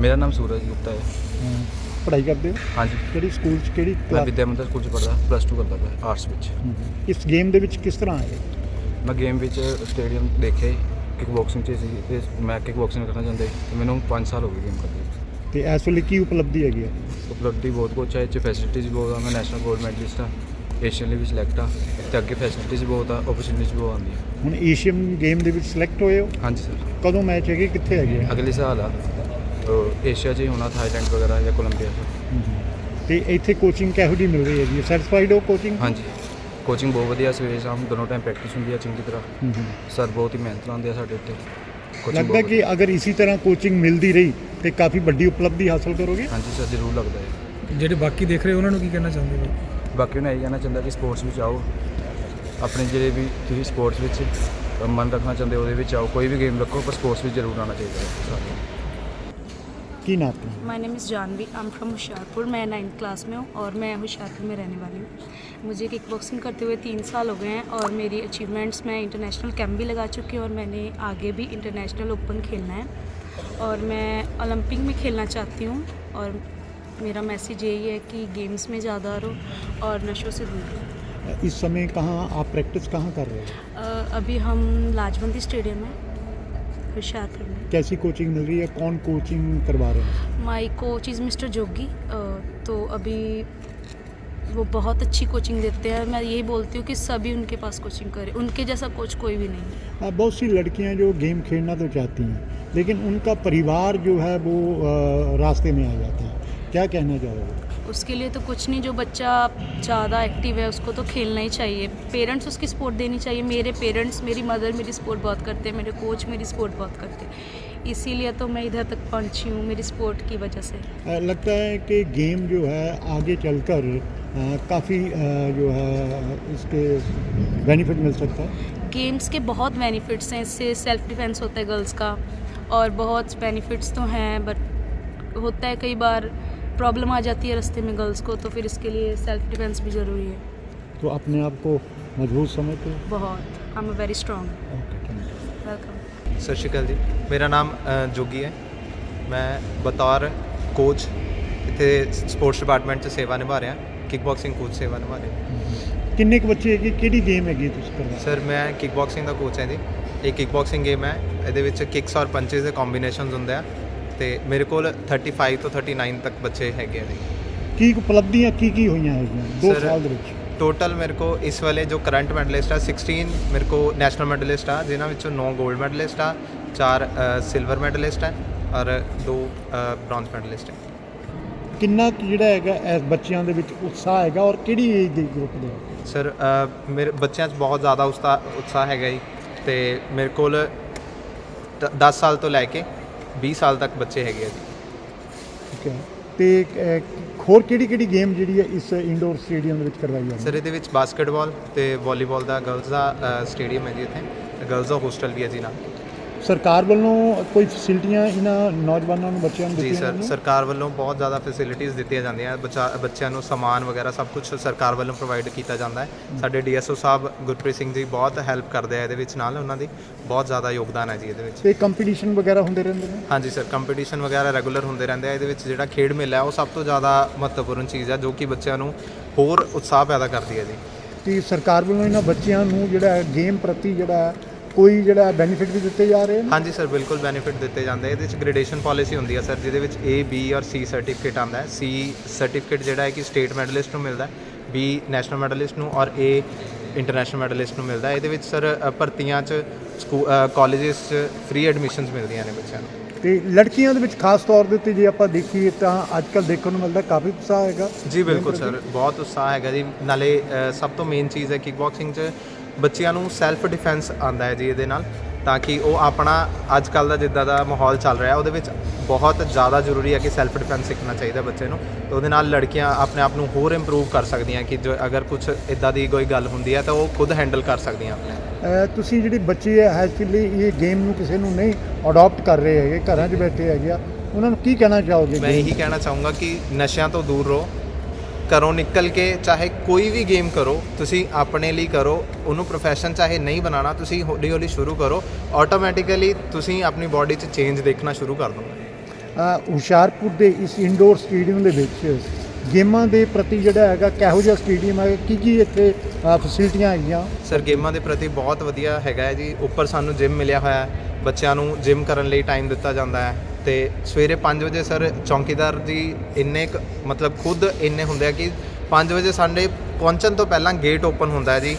ਮੇਰਾ ਨਾਮ ਸੂਰਜ ਗੁਪਤਾ ਹੈ। ਹਾਂ, ਪੜ੍ਹਾਈ ਕਰਦੇ ਹੋ? ਹਾਂਜੀ। ਕਿਹੜੀ ਸਕੂਲ ਚ ਕਿਹੜੀ ਮੈਂ ਕਲਾਸ? ਵਿਦਿਆ ਮੰਦਰ ਸਕੂਲ ਚ ਪੜ੍ਹਦਾ ਪਲੱਸ 2 ਕਰਦਾ ਪਿਆ ਆਰਟਸ ਵਿੱਚ। ਇਸ ਗੇਮ ਦੇ ਵਿੱਚ ਕਿਸ ਤਰ੍ਹਾਂ ਆਏ? ਮੈਂ ਗੇਮ ਵਿੱਚ ਸਟੇਡੀਅਮ ਦੇਖੇ ਕਿਕ ਬਾਕਸਿੰਗ ਚ ਸੀ ਤੇ ਮੈਂ ਕਿਕ ਬਾਕਸਿੰਗ ਕਰਨਾ ਚਾਹੁੰਦਾ ਸੀ ਤੇ ਮੈਨੂੰ 5 ਸਾਲ ਹੋ ਗਏ ਗੇਮ ਕਰਦੇ ਤੇ ਇਸ ਵੇਲੇ ਕੀ ਉਪਲਬਧੀ ਹੈਗੀ ਆ? ਉਪਲਬਧੀ ਬਹੁਤ ਕੁਛ ਹੈ ਇਹ ਚ ਫੈਸਿਲਿਟੀਜ਼ ਬਹੁਤ ਆ ਮੈਂ ਨੈਸ਼ਨਲ ਗੋਲਡ ਮੈਡਲਿਸਟ ਆ ਏਸ਼ੀਅਨ ਲਈ ਵੀ ਸਿਲੈਕਟ ਆ ਤੇ ਅੱਗੇ ਫੈਸਿਲਿਟੀਜ਼ ਬਹੁਤ ਆ ਓਪਰਚੁਨਿਟੀਜ਼ ਬਹੁਤ ਆਉਂਦੀਆਂ। ਹੁਣ ਏਸ਼ੀਅਨ ਗੇਮ ਦੇ ਵਿੱਚ ਸਿਲੈਕਟ ਹੋਏ ਹੋ? ਹਾਂਜੀ ਸਰ ਕਦੋਂ ਮੈਚ ਹੈਗੇ ਕਿੱਥੇ ਹੈਗੇ ਆ? ਅਗਲੇ ਸਾਲ ਆ। ਏਸ਼ੀਆ 'ਚ ਹੀ ਹੋਣਾ ਥਾਈਲੈਂਡ ਵਗੈਰਾ ਜਾਂ ਕੋਲੰਬੀਆ 'ਚ। ਤੇ ਇੱਥੇ ਕੋਚਿੰਗ ਕਿਹੋ ਜਿਹੀ ਮਿਲ ਰਹੀ ਹੈ ਜੀ ਸੈਟੀਸਫਾਈਡ ਹੋ ਕੋਚਿੰਗ ਹਾਂਜੀ। ਕੋਚਿੰਗ ਬਹੁਤ ਵਧੀਆ ਸਵੇਰੇ ਸ਼ਾਮ ਦੋਨੋਂ ਟਾਈਮ ਪ੍ਰੈਕਟਿਸ ਹੁੰਦੀ ਆ ਚੰਗੀ ਤਰ੍ਹਾਂ। ਸਰ ਬਹੁਤ ਹੀ ਮਿਹਨਤ ਲਾਉਂਦੇ ਆ ਸਾਡੇ ਉੱਤੇ Coaching ਲੱਗਦਾ ਬਹੁਤ ਕਿ ਅਗਰ ਇਸੇ ਤਰ੍ਹਾਂ ਕੋਚਿੰਗ ਮਿਲਦੀ ਰਹੀ ਤੇ ਕਾਫੀ ਵੱਡੀ ਉਪਲਬਧੀ ਹਾਸਲ ਕਰੋਗੇ? ਵਧੀਆ। ਹਾਂਜੀ ਸਰ ਜ਼ਰੂਰ ਲੱਗਦਾ ਹੈ। ਜਿਹੜੇ ਬਾਕੀ ਦੇਖ ਰਹੇ ਉਹਨਾਂ ਨੂੰ ਕੀ ਕਹਿਣਾ ਚਾਹੁੰਦੇ ਹੋ? ਬਾਕੀ ਨੂੰ ਇਹ ਕਹਿਣਾ ਚਾਹੁੰਦਾ ਕਿ ਸਪੋਰਟਸ ਵਿੱਚ ਆਓ ਆਪਣੇ ਜਿਹੜੇ ਵੀ ਤੁਸੀਂ ਸਪੋਰਟਸ ਵਿੱਚ ਮਨ ਰੱਖਣਾ ਚਾਹੁੰਦੇ ਹੋ ਉਹਦੇ ਵਿੱਚ ਆਓ ਕੋਈ ਵੀ ਗੇਮ ਰੱਖੋ ਪਰ ਸਪੋਰਟਸ ਵਿੱਚ ਜ਼ਰੂਰ ਆਉਣਾ ਚਾਹੀਦਾ ਹੈ ਸਾਰਿਆਂ ਨੂੰ। ਕੀ ਨਾਮ ਆਪਣਾ my name is Janvi I am from Hoshiarpur मैं नाइन्थ क्लास में हूँ और मैं होशियारपुर में रहने वाली हूँ मुझे किक बॉक्सिंग करते हुए तीन साल हो गए हैं और मेरी अचीवमेंट्स मैं इंटरनेशनल कैंप भी लगा चुकी हूँ और मैंने आगे भी इंटरनेशनल ओपन खेलना है और मैं ओलंपिक में खेलना चाहती हूँ और मेरा मैसेज यही है कि गेम्स में ज़्यादा रहो और नशों से दूर रहो। इस समय कहाँ आप प्रैक्टिस कहाँ कर रहे हैं? अभी हम लाजवंती स्टेडियम है होशियारपुर में। कैसी कोचिंग मिल रही है? कौन कोचिंग करवा रहे हैं? My coach is mister Jogi तो अभी वो बहुत अच्छी कोचिंग देते हैं। मैं यही बोलती हूँ कि सभी उनके पास कोचिंग करें। उनके जैसा कोच कोई भी नहीं है। बहुत सी लड़कियाँ जो गेम खेलना तो चाहती हैं लेकिन उनका परिवार जो है वो रास्ते में आ जाता है। क्या कहना चाहोगे उसके लिए तो कुछ नहीं जो बच्चा ज़्यादा एक्टिव है उसको तो खेलना ही चाहिए। पेरेंट्स उसकी सपोर्ट देनी चाहिए। मेरे पेरेंट्स मेरी मदर मेरी सपोर्ट बहुत करते हैं मेरे कोच मेरी सपोर्ट बहुत करते हैं। इसीलिए तो मैं इधर तक पहुँची हूँ मेरी सपोर्ट की वजह से। लगता है कि गेम जो है आगे चलकर काफ़ी जो है इसके बेनिफिट मिल सकता है। गेम्स के बहुत बेनिफिट्स हैं इससे सेल्फ डिफेंस होता है गर्ल्स का और बहुत बेनिफिट्स तो हैं बट होता है कई बार प्रॉब्लम आ जाती है रास्ते में गर्ल्स को तो फिर इसके लिए सेल्फ डिफेंस भी ज़रूरी है तो अपने आप को मजबूत समझते हो बहुत I am very strong okay thank you welcome ਸਤਿ ਸ਼੍ਰੀ ਅਕਾਲ ਜੀ ਮੇਰਾ ਨਾਮ ਅ, ਜੋਗੀ ਹੈ ਮੈਂ ਬਤੌਰ ਕੋਚ ਇੱਥੇ ਸਪੋਰਟਸ ਡਿਪਾਰਟਮੈਂਟ 'ਚ ਸੇਵਾ ਨਿਭਾ ਰਿਹਾ ਕਿਕ ਬਾਕਸਿੰਗ ਕੋਚ ਸੇਵਾ ਨਿਭਾ ਰਿਹਾ ਕਿੰਨੇ ਕੁ ਬੱਚੇ ਹੈਗੇ ਕਿਹੜੀ ਗੇਮ ਹੈਗੀ ਤੁਸੀਂ ਕਰਵਾ ਸਰ ਮੈਂ ਕਿਕ ਬਾਕਸਿੰਗ ਦਾ ਕੋਚ ਹਾਂ ਜੀ ਇਹ ਕਿਕ ਬਾਕਸਿੰਗ ਗੇਮ ਹੈ ਇਹਦੇ ਵਿੱਚ ਕਿਕਸ ਔਰ ਪੰਚੇਸ ਦੇ ਕੰਬੀਨੇਸ਼ਨਸ ਹੁੰਦੇ ਆ ਤੇ ਮੇਰੇ ਕੋਲ 35 ਤੋਂ 39 ਤੱਕ ਬੱਚੇ ਹੈਗੇ ਨੇ ਕੀ ਉਪਲਬਧੀਆਂ ਕੀ ਕੀ ਹੋਈਆਂ ਹੈਗੀਆਂ 2 Sir, ਸਾਲ ਦੇ ਵਿੱਚ? ਟੋਟਲ ਮੇਰੇ ਕੋ ਇਸ ਵੇਲੇ ਜੋ ਕਰੰਟ ਮੈਡਲਿਸਟ ਆ 16 ਮੇਰੇ ਕੋ ਨੈਸ਼ਨਲ ਮੈਡਲਿਸਟ ਆ ਜਿਨ੍ਹਾਂ ਵਿੱਚੋਂ 9 골ਡ ਮੈਡਲਿਸਟ ਆ 4 ਸਿਲਵਰ ਮੈਡਲਿਸਟ ਆ ਔਰ 2 ਬ੍ਰੌਂਜ਼ ਮੈਡਲਿਸਟ ਆ। ਕਿੰਨਾ ਕੁ ਜਿਹੜਾ ਹੈਗਾ ਇਸ ਬੱਚਿਆਂ ਦੇ ਵਿੱਚ ਉਤਸ਼ਾਹ ਹੈਗਾ ਔਰ ਕਿਹੜੀ ਏਜ ਦੇ ਗਰੁੱਪ ਦੇ? ਸਰ ਅ, ਮੇਰੇ ਬੱਚਿਆਂ 'ਚ ਬਹੁਤ ਜ਼ਿਆਦਾ ਉਤਸ਼ਾਹ ਉਤਸ਼ਾਹ ਹੈਗਾ ਜੀ ਤੇ ਮੇਰੇ ਕੋਲ 10 ਸਾਲ ਤੋਂ ਲੈ ਕੇ 20 ਸਾਲ ਤੱਕ ਬੱਚੇ ਹੈਗੇ ਆ ਜੀ। ਠੀਕ ਹੈ। ਤੇ ਅਹ, ਹੋਰ ਕਿਹੜੀ ਕਿਹੜੀ ਗੇਮ ਜਿਹੜੀ ਹੈ ਇਸ ਇੰਡੋਰ ਸਟੇਡੀਅਮ ਦੇ ਵਿੱਚ ਕਰਵਾਈ ਜਾਂਦੀ ਸਰ ਇਹਦੇ ਵਿੱਚ ਬਾਸਕਟਬਾਲ ਤੇ ਵਾਲੀਬਾਲ ਦਾ ਗਰਲਜ਼ ਦਾ ਸਟੇਡੀਅਮ ਹੈ ਜੀ ਇੱਥੇ। ਗਰਲਜ਼ ਦਾ ਹੋਸਟਲ ਵੀ ਹੈ ਜੀ ਨਾਲ। ਸਰਕਾਰ ਵੱਲੋਂ ਕੋਈ ਫੈਸਿਲਿਟੀਆਂ ਇਹਨਾਂ ਨੌਜਵਾਨਾਂ ਨੂੰ ਬੱਚਿਆਂ ਨੂੰ ਜੀ ਦਿੱਤੀਆਂ ਸਰ ਜਾਂਦੀਆਂ? ਸਰਕਾਰ ਵੱਲੋਂ ਬਹੁਤ ਜ਼ਿਆਦਾ ਫੈਸਿਲਿਟੀਆਂ ਦਿੱਤੀਆਂ ਜਾਂਦੀਆਂ। ਬੱਚਾ ਬੱਚਿਆਂ ਨੂੰ ਸਮਾਨ ਵਗੈਰਾ ਸਭ ਕੁਝ ਸਰਕਾਰ ਵੱਲੋਂ ਪ੍ਰੋਵਾਈਡ ਕੀਤਾ ਜਾਂਦਾ ਹੈ। ਸਾਡੇ ਡੀਐਸਓ ਸਾਹਿਬ ਗੁਰਪ੍ਰੀਤ ਸਿੰਘ ਜੀ ਬਹੁਤ ਹੈਲਪ ਕਰਦੇ ਆ ਇਹਦੇ ਵਿੱਚ ਨਾਲ। ਉਹਨਾਂ ਦੀ ਬਹੁਤ ਜ਼ਿਆਦਾ ਯੋਗਦਾਨ ਹੈ ਜੀ ਇਹਦੇ ਵਿੱਚ। ਤੇ ਕੰਪੀਟੀਸ਼ਨ ਵਗੈਰਾ ਹੁੰਦੇ ਰਹਿੰਦੇ ਨੇ? ਹਾਂਜੀ ਸਰ ਕੰਪੀਟੀਸ਼ਨ ਵਗੈਰਾ ਰੈਗੂਲਰ ਹੁੰਦੇ ਰਹਿੰਦੇ ਆ। ਇਹਦੇ ਵਿੱਚ ਜਿਹੜਾ ਖੇਡ ਮੇਲਾ ਹੈ ਉਹ ਸਭ ਤੋਂ ਜ਼ਿਆਦਾ ਮਹੱਤਵਪੂਰਨ ਚੀਜ਼ ਹੈ ਜੋ ਕਿ ਬੱਚਿਆਂ ਨੂੰ ਹੋਰ ਉਤਸ਼ਾਹ ਪੈਦਾ ਕਰਦੀ ਹੈ ਜੀ। ਕਿ ਸਰਕਾਰ ਵੱਲੋਂ ਇਹਨਾਂ ਬੱਚਿਆਂ ਨੂੰ ਜਿਹੜਾ ਗੇਮ ਪ੍ਰਤੀ ਜਿਹੜਾ ਕੋਈ ਜਿਹੜਾ ਬੈਨੀਫਿਟ ਵੀ ਦਿੱਤੇ ਜਾ ਰਹੇ ਨੇ? ਹਾਂਜੀ ਸਰ ਬਿਲਕੁਲ ਬੈਨੀਫਿਟ ਦਿੱਤੇ ਜਾਂਦੇ। ਇਹਦੇ ਵਿੱਚ ਗ੍ਰੇਡੇਸ਼ਨ ਪਾਲਿਸੀ ਹੁੰਦੀ ਹੈ ਸਰ ਜਿਹਦੇ ਵਿੱਚ A B ਔਰ C ਸਰਟੀਫਿਕੇਟ ਆਉਂਦਾ ਹੈ। C ਸਰਟੀਫਿਕੇਟ ਜਿਹੜਾ ਹੈ ਕਿ ਸਟੇਟ ਮੈਡਲਿਸਟ ਨੂੰ ਮਿਲਦਾ ਹੈ B ਨੈਸ਼ਨਲ ਮੈਡਲਿਸਟ ਨੂੰ ਔਰ A ਇੰਟਰਨੈਸ਼ਨਲ ਮੈਡਲਿਸਟ ਨੂੰ ਮਿਲਦਾ ਹੈ। ਇਹਦੇ ਵਿੱਚ ਸਰ ਭਰਤੀਆਂ 'ਚ ਕਾਲਜਸ 'ਚ ਫ੍ਰੀ ਐਡਮਿਸ਼ਨਸ ਮਿਲਦੀਆਂ ਨੇ ਬੱਚਿਆਂ ਨੂੰ। ਤੇ ਲੜਕੀਆਂ ਦੇ ਵਿੱਚ ਖਾਸ ਤੌਰ ਦੇ ਉੱਤੇ ਜੇ ਆਪਾਂ ਦੇਖੀਏ ਤਾਂ ਅੱਜ ਕੱਲ ਦੇਖਣ ਨੂੰ ਮਿਲਦਾ ਕਾਫੀ ਉਤਸ਼ਾਹ ਹੈਗਾ। ਜੀ ਬਿਲਕੁਲ ਸਰ ਬਹੁਤ ਉਤਸ਼ਾਹ ਹੈਗਾ ਜੀ। ਨਾਲੇ ਸਭ ਤੋਂ ਮੇਨ ਚੀਜ਼ ਹੈ ਕਿਕ ਬਾਕਸਿੰਗ 'ਚ ਬੱਚਿਆਂ ਨੂੰ ਸੈਲਫ ਡਿਫੈਂਸ ਆਂਦਾ ਹੈ ਜੀ ਇਹਦੇ ਨਾਲ ਤਾਂ ਕਿ ਉਹ ਆਪਣਾ ਅੱਜ ਕੱਲ ਦਾ ਜਿੱਦਾਂ ਦਾ ਮਾਹੌਲ ਚੱਲ ਰਿਹਾ ਉਹਦੇ ਵਿੱਚ ਬਹੁਤ ਜ਼ਿਆਦਾ ਜ਼ਰੂਰੀ ਹੈ ਕਿ ਸੈਲਫ ਡਿਫੈਂਸ ਸਿੱਖਣਾ ਚਾਹੀਦਾ ਬੱਚੇ ਨੂੰ ਤੇ ਉਹਦੇ ਨਾਲ ਲੜਕੀਆਂ ਆਪਣੇ ਆਪ ਨੂੰ ਹੋਰ ਇੰਪਰੂਵ ਕਰ ਸਕਦੀਆਂ ਕਿ ਜੋ ਅਗਰ ਕੁਝ ਇਦਾਂ ਦੀ ਕੋਈ ਗੱਲ ਹੁੰਦੀ ਹੈ ਤਾਂ ਉਹ ਖੁਦ ਹੈਂਡਲ ਕਰ ਸਕਦੀਆਂ ਆਪਣੇ ਤੁਸੀਂ ਜਿਹੜੀ ਬੱਚੇ ਹੈ ਐਕਚੁਅਲੀ ਇਹ ਗੇਮ ਨੂੰ ਕਿਸੇ ਨੂੰ ਨਹੀਂ ਅਡਾਪਟ ਕਰ ਰਹੇ ਹੈਗੇ ਘਰਾਂ 'ਚ ਬੈਠੇ ਹੈਗੇ ਆ ਉਹਨਾਂ ਨੂੰ ਕੀ ਕਹਿਣਾ ਚਾਹੋਗੇ? ਮੈਂ ਇਹੀ ਕਹਿਣਾ ਚਾਹੂੰਗਾ ਕਿ ਨਸ਼ਿਆਂ ਤੋਂ ਦੂਰ ਰਹੋ ਘਰੋਂ ਨਿਕਲ ਕੇ ਚਾਹੇ ਕੋਈ ਵੀ ਗੇਮ ਕਰੋ, ਤੁਸੀਂ ਆਪਣੇ ਲਈ ਕਰੋ, ਉਹਨੂੰ ਪ੍ਰੋਫੈਸ਼ਨ ਚਾਹੇ ਨਹੀਂ ਬਣਾਉਣਾ, ਤੁਸੀਂ ਹੌਲੀ ਹੌਲੀ ਸ਼ੁਰੂ ਕਰੋ ਆਟੋਮੈਟਿਕਲੀ ਤੁਸੀਂ ਆਪਣੀ ਬਾਡੀ 'ਚ ਚੇਂਜ ਦੇਖਣਾ ਸ਼ੁਰੂ ਕਰ ਦੋਗੇ ਹੁਸ਼ਿਆਰਪੁਰ ਦੇ ਇਸ ਇਨਡੋਰ ਸਟੇਡੀਅਮ ਦੇ ਵਿੱਚ ਗੇਮਾਂ ਦੇ ਪ੍ਰਤੀ ਜਿਹੜਾ ਹੈਗਾ, ਕਿਹੋ ਜਿਹਾ ਸਟੇਡੀਅਮ ਹੈ? ਕੀ ਕੀ ਇੱਥੇ ਫੈਸਿਲਿਟੀਆਂ ਹੈਗੀਆਂ? ਸਰ ਗੇਮਾਂ ਦੇ ਪ੍ਰਤੀ ਬਹੁਤ ਵਧੀਆ ਹੈਗਾ ਹੈ ਜੀ। ਉੱਪਰ ਸਾਨੂੰ ਜਿਮ ਮਿਲਿਆ ਹੋਇਆ ਹੈ। ਬੱਚਿਆਂ ਨੂੰ ਜਿਮ ਕਰਨ ਲਈ ਟਾਈਮ ਦਿੱਤਾ ਜਾਂਦਾ ਹੈ। ਤੇ ਸਵੇਰੇ 5 ਵਜੇ ਸਰ ਚੌਂਕੀਦਾਰ ਜੀ ਇੰਨੇ ਕੁ- ਮਤਲਬ ਖੁਦ ਇੰਨੇ ਹੁੰਦੇ ਆ ਕਿ 5 ਵਜੇ ਸਾਡੇ ਪਹੁੰਚਣ ਤੋਂ ਪਹਿਲਾਂ ਗੇਟ ਓਪਨ ਹੁੰਦਾ ਹੈ ਜੀ।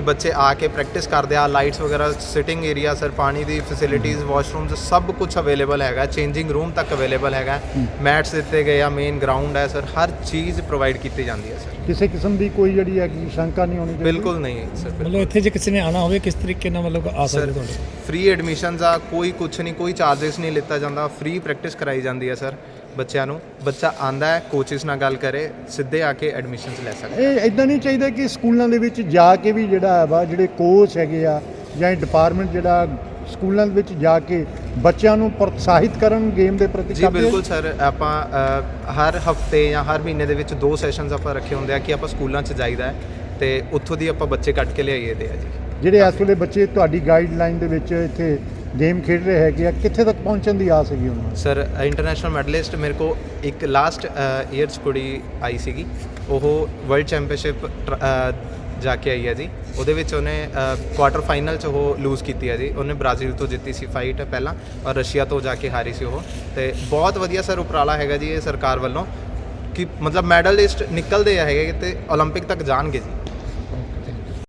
ਤੇ ਬੱਚੇ ਆ ਕੇ ਪ੍ਰੈਕਟਿਸ ਕਰਦੇ ਆ ਲਾਈਟਸ ਵਗੈਰਾ ਸਿਟਿੰਗ ਏਰੀਆ ਸਰ ਪਾਣੀ ਦੀ ਫੈਸਿਲਿਟੀਜ਼ ਵਾਸ਼ਰੂਮਸ ਸਭ ਕੁਝ ਅਵੇਲੇਬਲ ਹੈਗਾ ਚੇਂਜਿੰਗ ਰੂਮ ਤੱਕ ਅਵੇਲੇਬਲ ਹੈਗਾ ਮੈਟਸ ਦਿੱਤੇ ਗਏ ਆ ਮੇਨ ਗਰਾਊਂਡ ਹੈ ਸਰ ਹਰ ਚੀਜ਼ ਪ੍ਰੋਵਾਈਡ ਕੀਤੀ ਜਾਂਦੀ ਹੈ ਸਰ। ਕਿਸੇ ਕਿਸਮ ਦੀ ਕੋਈ ਜਿਹੜੀ ਹੈਗੀ ਸ਼ੰਕਾ ਨਹੀਂ ਹੋਣੀ ਚਾਹੀਦੀ? ਬਿਲਕੁਲ ਨਹੀਂ ਸਰ ਮਤਲਬ ਇੱਥੇ ਜੇ ਕਿਸੇ ਨੇ ਆਣਾ ਹੋਵੇ ਕਿਸ ਤਰੀਕੇ ਨਾਲ ਮਤਲਬ ਆ ਸਕਦੇ ਤੁਹਾਡੇ? ਫ੍ਰੀ ਐਡਮਿਸ਼ਨਸ ਆ ਕੋਈ ਕੁਛ ਨਹੀਂ ਕੋਈ ਚਾਰजेस ਨਹੀਂ ਲਿੱਤਾ ਜਾਂਦਾ ਫ੍ਰੀ ਪ੍ਰੈਕਟਿਸ ਕਰਾਈ ਜਾਂਦੀ ਹੈ ਸਰ। ਬੱਚਿਆਂ ਨੂੰ ਬੱਚਾ ਆਂਦਾ ਹੈ ਕੋਚਿਸ ਨਾਲ ਗੱਲ ਕਰੇ ਸਿੱਧੇ ਆ ਕੇ ਐਡਮਿਸ਼ਨਸ ਲੈ ਸਕਦਾ ਇਹ ਇਦਾਂ ਨਹੀਂ ਚਾਹੀਦਾ ਕਿ ਸਕੂਲਾਂ ਦੇ ਵਿੱਚ ਜਾ ਕੇ ਵੀ ਜਿਹੜਾ ਹੈ ਵਾ ਜਿਹੜੇ ਕੋਚ ਹੈਗੇ ਆ ਜਾਂ ਡਿਪਾਰਟਮੈਂਟ ਜਿਹੜਾ ਸਕੂਲਾਂ ਦੇ ਵਿੱਚ ਜਾ ਕੇ ਬੱਚਿਆਂ ਨੂੰ ਪ੍ਰੋਤਸਾਹਿਤ ਕਰਨ ਗੇਮ ਦੇ ਪ੍ਰਤੀ ਜੀ? ਬਿਲਕੁਲ ਸਰ ਆਪਾਂ ਹਰ ਹਫ਼ਤੇ ਜਾਂ ਹਰ ਮਹੀਨੇ ਦੇ ਵਿੱਚ ਦੋ ਸੈਸ਼ਨਸ ਆਪਾਂ ਰੱਖੇ ਹੁੰਦੇ ਆ ਕਿ ਆਪਾਂ ਸਕੂਲਾਂ 'ਚ ਜਾਈਦਾ ਹੈ ਤੇ ਉੱਥੋਂ ਦੀ ਆਪਾਂ ਬੱਚੇ ਕੱਢ ਕੇ ਲਿਆਈਏ ਦੇ ਆ ਜੀ। ਜਿਹੜੇ ਇਸ ਵੇਲੇ ਬੱਚੇ ਤੁਹਾਡੀ ਗਾਈਡਲਾਈਨ ਦੇ ਵਿੱਚ ਇੱਥੇ ਗੇਮ ਖੇਡ ਰਹੇ ਹੈਗੇ ਆ ਕਿੱਥੇ ਤੱਕ ਪਹੁੰਚਣ ਦੀ ਆਸ ਹੈਗੀ ਉਹਨਾਂ ਨੂੰ ਸਰ ਇੰਟਰਨੈਸ਼ਨਲ ਮੈਡਲਿਸਟ ਮੇਰੇ ਕੋ ਇੱਕ ਲਾਸਟ ਈਅਰ 'ਚ ਕੁੜੀ ਆਈ ਸੀਗੀ ਉਹ ਵਰਲਡ ਚੈਂਪੀਅਨਸ਼ਿਪ ਜਾ ਕੇ ਆਈ ਹੈ ਜੀ ਉਹਦੇ ਵਿੱਚ ਉਹਨੇ ਕੁਆਟਰ ਫਾਈਨਲ 'ਚ ਉਹ ਲੂਜ਼ ਕੀਤੀ ਹੈ ਜੀ ਉਹਨੇ ਬ੍ਰਾਜ਼ੀਲ ਤੋਂ ਜਿੱਤੀ ਸੀ ਫਾਈਟ ਪਹਿਲਾਂ ਔਰ ਰਸ਼ੀਆ ਤੋਂ ਜਾ ਕੇ ਹਾਰੀ ਸੀ ਉਹ ਤੇ ਬਹੁਤ ਵਧੀਆ ਸਰ ਉਪਰਾਲਾ ਹੈਗਾ ਜੀ ਇਹ ਸਰਕਾਰ ਵੱਲੋਂ ਕਿ ਮਤਲਬ ਮੈਡਲਿਸਟ ਨਿਕਲਦੇ ਹੈਗੇ ਤੇ 올림픽 ਤੱਕ ਜਾਣਗੇ ਜੀ